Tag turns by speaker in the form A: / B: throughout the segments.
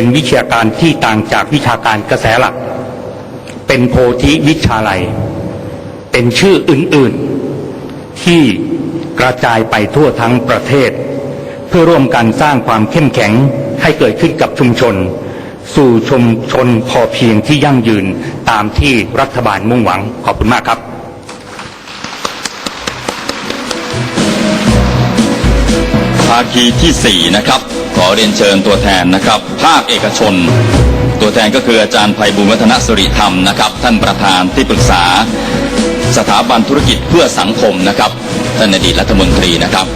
A: เป็นวิชาการที่ต่างจากวิชาการกระแสหลัก เป็นโพธิวิชาลัย เป็นชื่ออื่นๆ ที่กระจายไปทั่วทั้งประเทศ เพื่อร่วมกันสร้างความเข้มแข็งให้เกิดขึ้นกับชุมชน สู่ชุมชนพอเพียงที่ยั่งยืนตามที่รัฐบาลมุ่งหวังขอบคุณมากครับ
B: ภาคีที่ 4 นะครับ ขอเรียนเชิญตัวแทนนะครับ ภาคเอกชน ตัวแทนก็คืออาจารย์ภัยบุญวัฒนสุริธรรมนะครับ ท่านประธานที่ปรึกษา สถาบันธุรกิจเพื่อสังคมนะครับท่านอดีตรัฐมนตรีนะครับ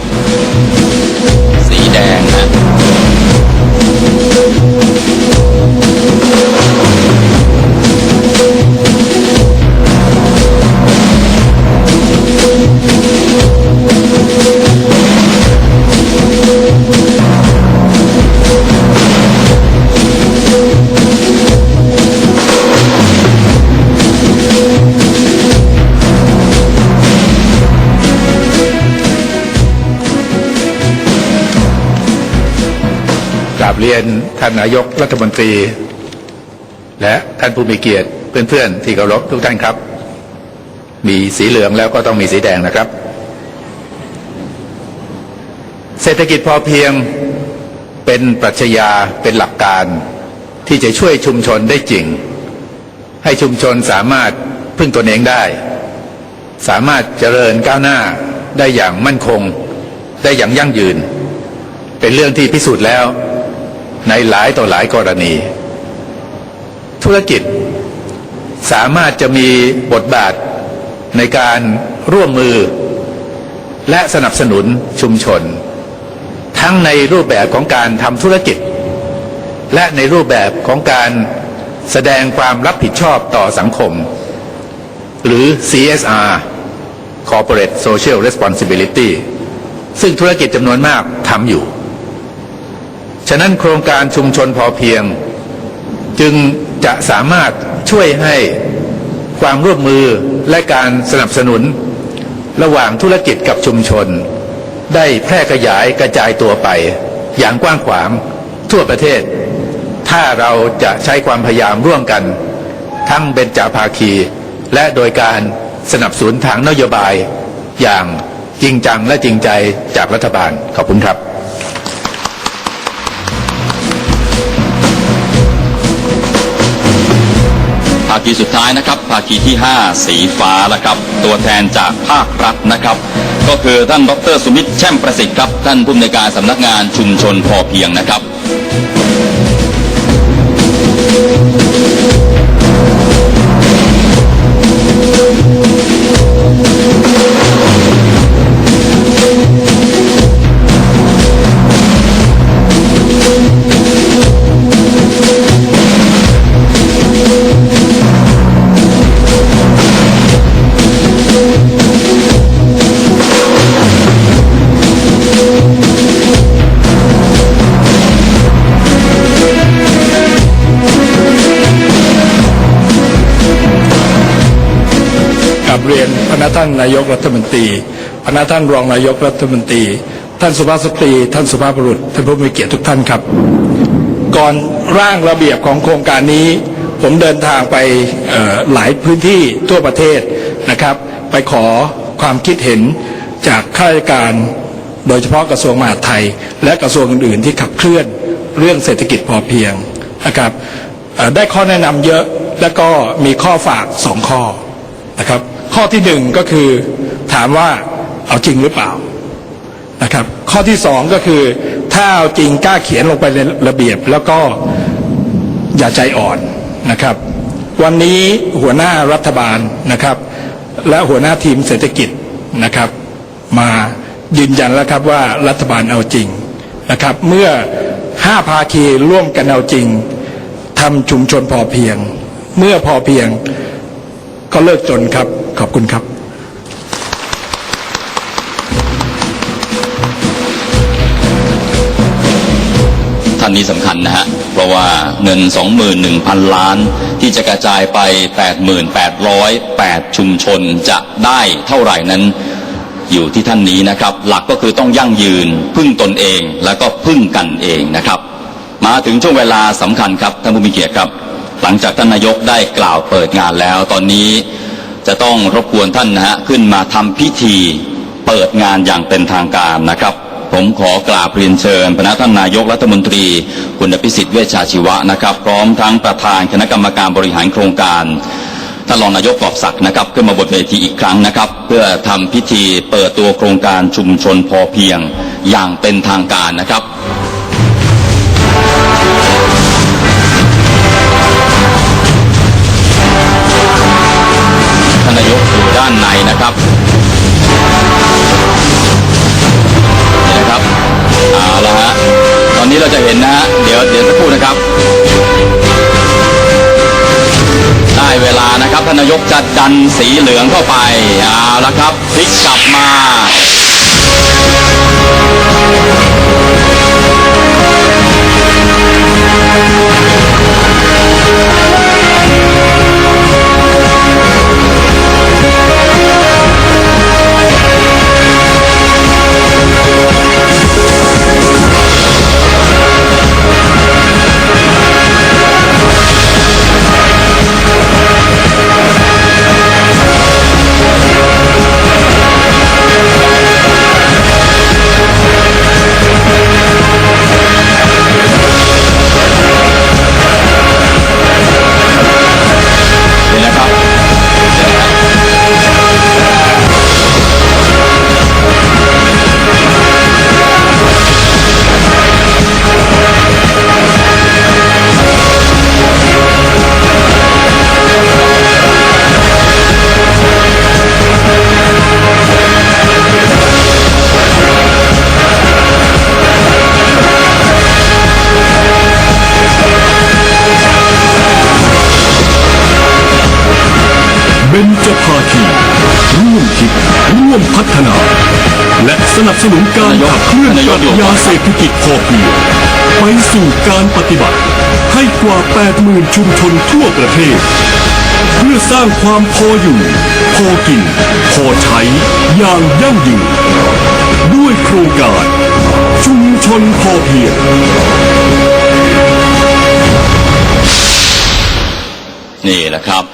C: ราบเรียนท่านนายกรัฐมนตรี และท่านผู้มีเกียรติเพื่อนๆที่เคารพทุกท่านครับ มีสีเหลืองแล้วก็ต้องมีสีแดงนะครับ เศรษฐกิจพอเพียงเป็นปรัชญาเป็นหลักการที่จะช่วยชุมชนได้จริง ให้ชุมชนสามารถพึ่งตนเองได้ สามารถเจริญก้าวหน้าได้อย่างมั่นคง ได้อย่างยั่งยืน เป็นเรื่องที่พิสูจน์แล้ว ในหลายต่อหลายกรณี ธุรกิจสามารถจะมีบทบาทในการร่วมมือ และสนับสนุนชุมชน ทั้งในรูปแบบของการทำธุรกิจ และในรูปแบบของการแสดงความรับผิดชอบต่อสังคม หรือ CSR Corporate Social Responsibility ซึ่งธุรกิจจำนวนมากทำอยู่ ฉะนั้นโครงการชุมชนพอเพียง จึงจะสามารถช่วยให้ความร่วมมือและการสนับสนุน ระหว่างธุรกิจกับชุมชน ได้แพร่ขยายกระจายตัวไป อย่างกว้างขวางทั่วประเทศ ถ้าเราจะใช้ความพยายามร่วมกัน ทั้งเบญจาภาคี และโดยการสนับสนุนทางนโยบาย อย่างจริงจังและจริงใจจากรัฐบาลขอบคุณครับ
B: คีสุดท้ายนะครับ ภาคีที่ 5 สีฟ้านะครับ ตัวแทนจากภาครัฐนะครับ ก็คือท่านดรสุมิตรแช่มประสิทธิ์ครับ ท่านผู้อำนวยการสำนักงานชุมชนพอเพียงนะครับ
D: เรียนพนักท่านนายกรัฐมนตรี พนักท่านรองนายกรัฐมนตรี ท่านสุภาพสตรี ท่านสุภาพบุรุษ ท่านผู้มีเกียรติทุกท่านครับ ก่อนร่างระเบียบของโครงการนี้ ผมเดินทางไปหลายพื้นที่ทั่วประเทศนะครับ ไปขอความคิดเห็นจากข้าราชการโดยเฉพาะกระทรวงมหาดไทย และกระทรวงอื่นๆที่ขับเคลื่อนเรื่องเศรษฐกิจพอเพียงนะครับได้ข้อแนะนำเยอะและก็มีข้อฝากสองข้อนะครับ ข้อที่หนึ่งก็คือถามว่าเอาจริงหรือเปล่านะครับ ข้อที่สองก็คือ ถ้าเอาจริงกล้าเขียนลงไปในระเบียบ แล้วก็อย่าใจอ่อนนะครับ วันนี้หัวหน้ารัฐบาลนะครับ และหัวหน้าทีมเศรษฐกิจนะครับ มายืนยันแล้วครับว่ารัฐบาลเอาจริงนะครับ เมื่อห้าภาคีร่วมกันเอาจริงทำชุมชนพอเพียง เมื่อพอเพียงก็เลิกจนครับ ขอบคุณครับ
B: ท่านนี้สำคัญนะฮะ เพราะว่าเงิน 21,000 ล้าน ที่จะกระจายไป 88,808 ชุมชนจะได้เท่าไหร่นั้นอยู่ที่ท่านนี้นะครับ หลักก็คือต้องยั่งยืน พึ่งตนเองแล้วก็พึ่งกันเองนะครับ มาถึงช่วงเวลาสำคัญครับท่านผู้มีเกียรติครับ หลังจากท่านนายกได้กล่าวเปิดงานแล้ว ตอนนี้ จะต้องรบกวนท่านนะฮะขึ้นมาทำพิธีเปิดงานอย่างเป็นทางการนะครับ ผมขอกราบเรียนเชิญพระท่านนายกรัฐมนตรี คุณอภิสิทธิ์เวชชาชีวะนะครับ พร้อมทั้งประธานคณะกรรมการบริหารโครงการท่านรองนายกกอบศักดิ์นะครับ ขึ้นมาบนเวทีอีกครั้งนะครับ เพื่อทำพิธีเปิดตัวโครงการชุมชนพอเพียงอย่างเป็นทางการนะครับ ด้านในนะครับนี่นะครับเอาละฮะตอนนี้เราจะเห็นนะฮะเดี๋ยวเดี๋ยวสักครู่นะครับ ได้เวลานะครับท่านนายกจะดันสีเหลืองเข้าไปเอาละครับพลิกกลับมา
E: ร่วมพัฒนา และสนับสนุนการขับเคลื่อนปรัชญาเศรษฐกิจพอเพียงไปสู่การปฏิบัติ ให้กว่า 80,000 ชุมชนทั่วประเทศ เพื่อสร้างความพออยู่ พอกิน พอใช้ อย่างยั่งยืนด้วยโครงการ ชุมชนพอเพียง
B: นี่แหละครับ